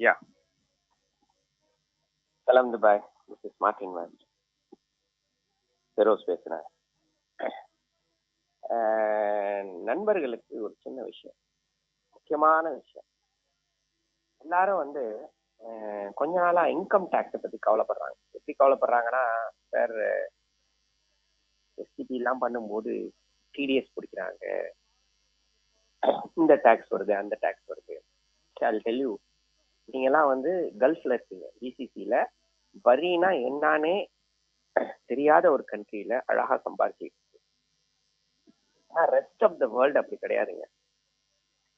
Yeah. Salam Dubai. This is Martin West. Feroz பேசுகிறேன் நண்பர்களுக்கு ஒரு சின்ன விஷயம் முக்கியமான விஷயம் எல்லாரும் வந்து கொஞ்ச நாளா இன்கம் டேக்ஸை பத்தி கவலைப்படுறாங்க எப்படி கவலைப்படுறாங்கன்னா சார் எஸ்டிபி எல்லாம் பண்ணும்போது டிடிஎஸ் பிடிக்கிறாங்க இந்த டேக்ஸ் வருது அந்த டேக்ஸ் வருது ஐ டெல் யூ நீங்கெல்லாம் வந்து கல்ஃப்ல இருக்கீங்க பிசிசியில வரினா என்னானே தெரியாத ஒரு கண்ட்ரியில அழகா சம்பாதிச்சு ரெஸ்ட் ஆஃப் த வேர்ல்டு அப்படி கிடையாதுங்க.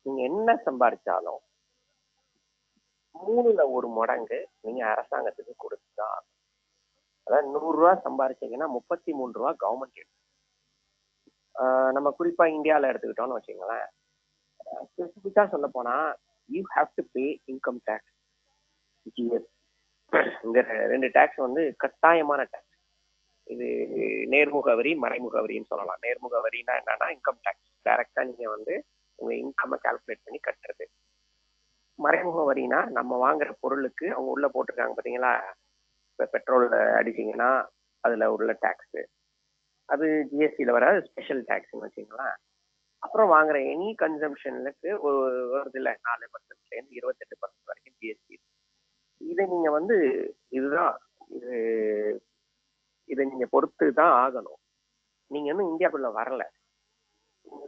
நீங்க என்ன சம்பாதிச்சாலும் மூணுல ஒரு மடங்கு நீங்க அரசாங்கத்துக்கு கொடுத்துதான் அதாவது நூறு ரூபா சம்பாதிச்சீங்கன்னா முப்பத்தி மூணு ரூபா கவர்மெண்ட் நம்ம குறிப்பா இந்தியால எடுத்துக்கிட்டோம்னு வச்சுங்களேன் ஸ்பெசிஃபிக்கா சொல்ல போனா you have to pay income tax GS ரெண்டு டேக்ஸ் வந்து கட்டாயமான டேக்ஸ் இது நேர்முக வரி மறைமுக வரின்னு சொல்லலாம். நேர்முக வரினா என்னன்னா இன்கம் டேக்ஸ் டைரக்டா நீங்க வந்து உங்க இன்கம் கால்குலேட் பண்ணி கட்டுறது. மறைமுக வரினா நம்ம வாங்குற பொருளுக்கு அவங்க உள்ள போட்டிருக்காங்க பாத்தீங்களா? இப்ப பெட்ரோல் அடிச்சீங்கன்னா அதுல உள்ள டேக்ஸ் அது ஜிஎஸ்டியில வராது ஸ்பெஷல் டேக்ஸ்னு வச்சுங்களேன் அப்புறம் வாங்குற எனி கன்சம்ஷனுக்கு வருது இல்ல நாலு பர்சன்ட்ல இருந்து இருபத்தெட்டு பர்சன்ட் வரைக்கும் ஜிஎஸ்டி இதை நீங்க வந்து இதுதான் இது இதை நீங்க பொறுத்து தான் ஆகணும். நீங்க இன்னும் இந்தியாக்குள்ள வரல.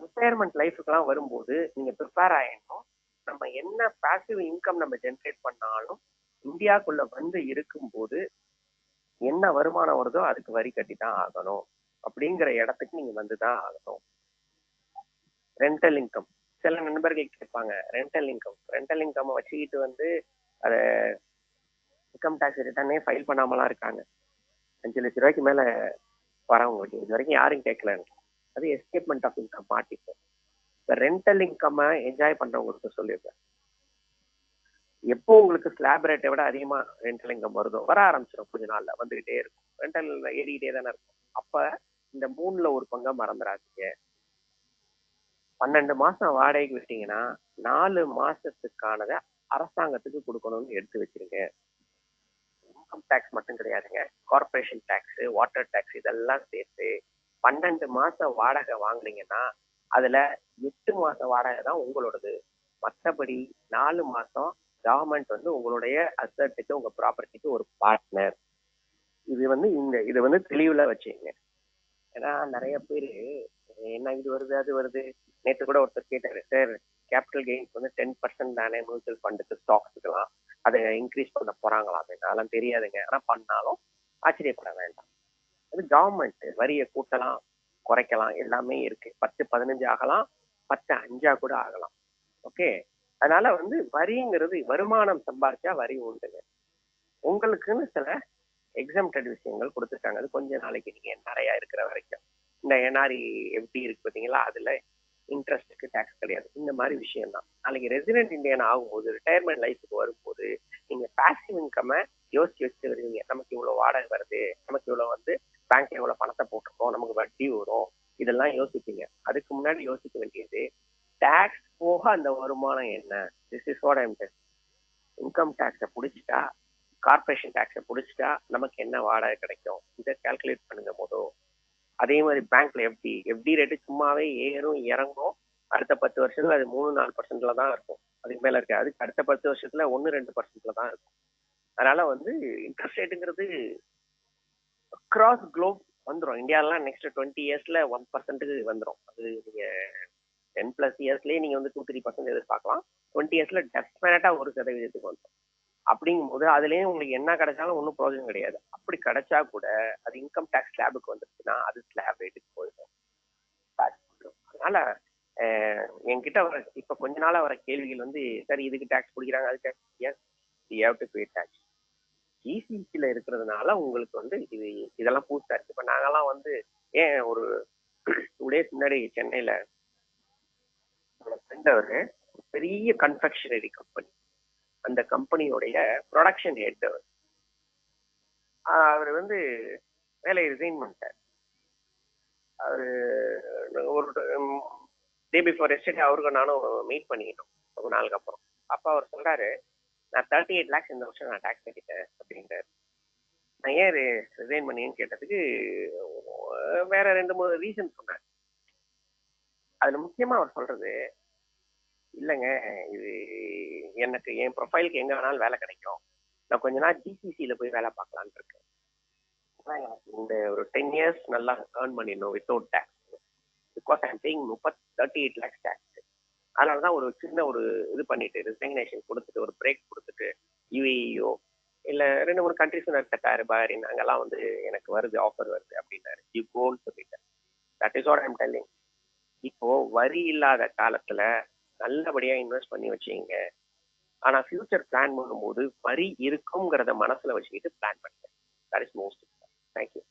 ரிட்டையர்மெண்ட் லைஃபுக்கெல்லாம் வரும்போது நீங்க ப்ரிப்பேர் ஆயிடணும். நம்ம என்ன பேசிவ் இன்கம் நம்ம ஜென்ரேட் பண்ணாலும் இந்தியாக்குள்ள வந்து இருக்கும்போது என்ன வருமானம் வருதோ அதுக்கு வரி கட்டி தான் ஆகணும். அப்படிங்கிற இடத்துக்கு நீங்க வந்து தான் ஆகணும். ரெண்டல் இன்கம் சில நண்பர்கள் கேட்பாங்க ரெண்டல் இன்கம் ரெண்டல் இன்கம் வச்சுக்கிட்டு வந்து அதை இன்கம் டேக்ஸ் ரிட்டர்னே ஃபைல் பண்ணாமலாம் இருக்காங்க. அஞ்சு லட்ச ரூபாய்க்கு மேல வரவங்க இது வரைக்கும் யாரும் கேட்கல அது எஸ்கேப்மெண்ட் ஆஃப் இன்கம் மாட்டிப்போம். இப்போ ரெண்டல் இன்கம் என்ஜாய் பண்றவங்களுக்கு சொல்லியிருக்கேன் எப்போ உங்களுக்கு ஸ்லாப் ரேட்டை விட அதிகமா ரெண்டல் இன்கம் வருதோ வர ஆரம்பிச்சிடும் கொஞ்ச நாளில் வந்துகிட்டே இருக்கும். ரெண்டல் ஏறிக்கிட்டே தானே இருக்கும். அப்ப இந்த மூணுல ஒரு பங்கம் மறந்துடாதீங்க. பன்னெண்டு மாசம் வாடகைக்கு விட்டீங்கன்னா நாலு மாசத்துக்கானதை அரசாங்கத்துக்கு கொடுக்கணும்னு எடுத்து வச்சிருங்க. இன்கம் டேக்ஸ் மட்டும் கிடையாதுங்க. கார்பரேஷன் டேக்ஸ் வாட்டர் டேக்ஸ் இதெல்லாம் சேர்த்து பன்னெண்டு மாசம் வாடகை வாங்குனீங்கன்னா அதுல எட்டு மாசம் வாடகை தான் உங்களோடது. மற்றபடி நாலு மாசம் கவர்மெண்ட் வந்து உங்களுடைய அசட்டுக்கு உங்க ப்ராப்பர்ட்டிக்கு ஒரு பார்ட்னர் இது வந்து இந்த இது வந்து தெளிவுல வச்சுங்க ஏன்னா நிறைய பேர் என்ன இது வருது அது வருது? நேற்று கூட ஒருத்தர் கேட்டாரு சார் கேபிட்டல் கெயின்ஸ் வந்து டென் பர்சன்ட் தானே மியூச்சுவல் ஃபண்டுக்கு ஸ்டாக்ஸுக்கெல்லாம் அதை இன்க்ரீஸ் பண்ண போறாங்களா? அப்படின்னு அதெல்லாம் தெரியாதுங்க. ஆனால் பண்ணாலும் ஆச்சரியப்பட வேண்டாம். அது கவர்மெண்ட் வரியை கூட்டலாம் குறைக்கலாம். எல்லாமே இருக்கு. பத்து பதினஞ்சு ஆகலாம் பத்து அஞ்சா கூட ஆகலாம். ஓகே? அதனால வந்து வரிங்கிறது வருமானம் சம்பாதிச்சா வரி உண்டுங்க. உங்களுக்குன்னு சில எக்ஸாம்டட் விஷயங்கள் கொடுத்துருக்காங்க. அது கொஞ்ச நாளைக்கு நீங்க நிறைய இருக்கிற வரைக்கும். இந்த என்ஆர்இ எப்படி இருக்கு பார்த்தீங்களா? அதுல இன்ட்ரெஸ்ட்டுக்கு டேக்ஸ் கிடையாது. இந்த மாதிரி விஷயம் தான் நாளைக்கு ரெசிடென்ட் இந்தியன் ஆகும்போது ரிட்டையர்மெண்ட் லைஃபுக்கு வரும்போது நீங்க பாசிவ் இன்கமை யோசிச்சு வச்சு வருவீங்க. நமக்கு இவ்வளவு வாடகை வருது நமக்கு இவ்வளவு வந்து பேங்க்ல இவ்வளவு பணத்தை போட்டிருக்கோம் நமக்கு வட்டி வரும் இதெல்லாம் யோசிப்பீங்க. அதுக்கு முன்னாடி யோசிக்க வேண்டியது டேக்ஸ் போக அந்த வருமானம் என்ன? This is what I'm income டேக்ஸை பிடிச்சிட்டா கார்பரேஷன் டேக்ஸை பிடிச்சிட்டா நமக்கு என்ன வாடகை கிடைக்கும்? இதை கால்குலேட் பண்ணுங்க போதும் அதே மாதிரி பேங்க்ல எஃப்டி எஃப்டி ரேட்டு சும்மாவே ஏறும் இறங்கும். அடுத்த பத்து வருஷத்துல அது மூணு நாலு பர்சன்ட்ல தான் இருக்கும். அதுக்கு மேல இருக்கு அதுக்கு அடுத்த பத்து வருஷத்துல ஒன்னு ரெண்டு பர்சன்ட்ல தான் இருக்கும். அதனால வந்து இன்ட்ரெஸ்ட் ரேட்டுங்கிறது அக்ராஸ் குளோப் வந்துடும் இந்தியாலாம் நெக்ஸ்ட் டுவெண்ட்டி இயர்ஸ்ல ஒன் பர்சன்ட்டுக்கு வந்துடும் அது நீங்க டென் பிளஸ் இயர்ஸ்லயே நீங்க வந்து டூ த்ரீ பர்சன்ட் எதிர்பார்க்கலாம். டுவெண்ட்டி இயர்ஸ்ல டெஃபினட்டா ஒரு சதவீதத்துக்கு வந்துடும் அப்படிங்கும்போது அதுலயும் உங்களுக்கு என்ன கிடைச்சாலும் ஒன்றும் ப்ரோஜனம் கிடையாது. அப்படி கிடைச்சா கூட அது இன்கம் டேக்ஸ் ஸ்லாபுக்கு வந்துருச்சுன்னா அது ஸ்லாப் ரேட்டுக்கு போயிடும். அதனால என்கிட்ட வர இப்ப கொஞ்ச நாளா வர கேள்விகள் வந்து சரி இதுக்கு டேக்ஸ் பிடிக்கிறாங்க அதுக்கு yes have to pay tax ஜிசிசில இருக்கிறதுனால உங்களுக்கு வந்து இது இதெல்லாம் புதுசா இருக்கு இப்ப நாங்கெல்லாம் வந்து ஏன் ஒரு டூ டேஸ் முன்னாடி சென்னையில ஃப்ரெண்ட் அவரு பெரிய கன்ஃபெக்ஷனரி கம்பெனி அந்த கம்பெனியோடைய ப்ரொடக்ஷன் ஹெட் அவர் அவர் வந்து வேலையை ரிசைன் பண்ணிட்டார். அவரு ஒரு டே பிஃபோர் எஸ்டே அவருக்கு நானும் மீட் பண்ணிக்கிட்டோம். ரொம்ப நாளுக்கு அப்புறம். அப்போ அவர் சொல்றாரு நான் தேர்ட்டி எயிட் லேக்ஸ் இந்த வருஷம் நான் டேக்ஸ் கட்டிட்டேன் அப்படின்றாரு. நான் ஏன் ரிசைன் பண்ணின்னு கேட்டதுக்கு வேற ரெண்டு மூணு ரீசன் சொன்னார். அதுல முக்கியமா அவர் சொல்றது இல்லைங்க. இது எனக்கு என் ப்ரொஃபைலுக்கு எங்கே வேணாலும் வேலை கிடைக்கும். நான் கொஞ்ச நாள் ஜிசிசியில் போய் வேலை பார்க்கலான்னு இருக்கேன். எனக்கு இந்த ஒரு டென் இயர்ஸ் நல்லா ஏர்ன் பண்ணிடணும் without tax because I'm paying முப்பத் thirty eight lakhs tax அதனால தான் ஒரு சின்ன ஒரு இது பண்ணிட்டு ரிசைக்னேஷன் கொடுத்துட்டு ஒரு பிரேக் கொடுத்துட்டு யூஏஇயோ இல்லை ரெண்டு மூணு கண்ட்ரிஸ் கட்டாரு பாரின் அங்கெல்லாம் வந்து எனக்கு வருது ஆஃபர் வருது அப்படின்னாரு. யூ கோன்னு சொல்லிட்டேன். That is what I'm telling இப்போ வரி இல்லாத காலத்துல நல்லபடியா இன்வெஸ்ட் பண்ணி வச்சீங்க ஆனா ஃபியூச்சர் பிளான் பண்ணும்போது வரி இருக்குங்கிறத மனசுல வச்சுக்கிட்டு பிளான் பண்ணுங்க. That is most thank you